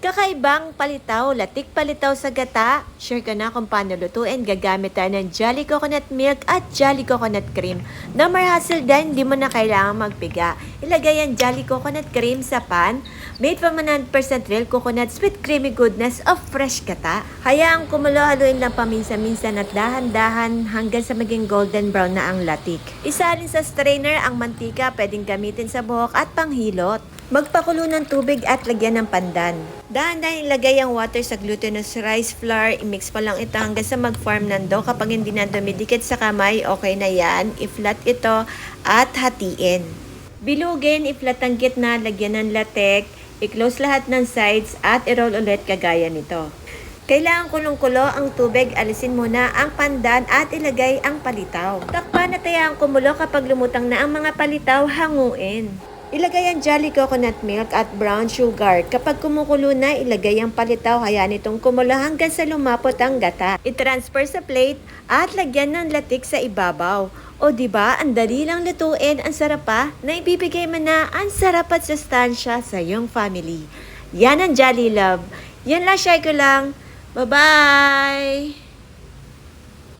Kakaibang palitaw, latik palitaw sa gata. Share ko na kung paano lutuin. Gagamit tayo ng Jolly Coconut Milk at Jolly Coconut Cream. No more hassle din, hindi mo na kailangan magpiga. Ilagay ang Jolly Coconut Cream sa pan. Made from 100% real coconuts with creamy goodness of fresh gata. Hayaang kumulo, haluin lang paminsan-minsan at dahan-dahan hanggang sa maging golden brown na ang latik. Isalin sa strainer ang mantika, pwedeng gamitin sa buhok at panghilot. Magpakulo ng tubig at lagyan ng pandan. Dahan-dahan ilagay ang water sa glutinous rice flour. I-mix pa lang ito hanggang sa mag-form ng dough. Kapag hindi na dumidikit sa kamay, okay na yan. I-flat ito at hatiin. Bilugin, i-flat ang gitna, lagyan ng latek. I-close lahat ng sides at i-roll ulit kagaya nito. Kailangan kulong-kulo ang tubig, alisin muna ang pandan at ilagay ang palitaw. Takpan at hayaan kumulo kapag lumutang na ang mga palitaw, hanguin. Ilagay ang Jolly Coconut Milk at brown sugar. Kapag kumukulo na, ilagay ang palitaw. Hayaan itong kumulo hanggang sa lumapot ang gata. I-transfer sa plate at lagyan ng latik sa ibabaw. O di ba, ang dali lang lutuin, ang sarap pa, na ibibigay mo na ang sarap at sustansya sa iyong family. Yan ang Jolly Love. Yan lang, share ko lang. Bye-bye!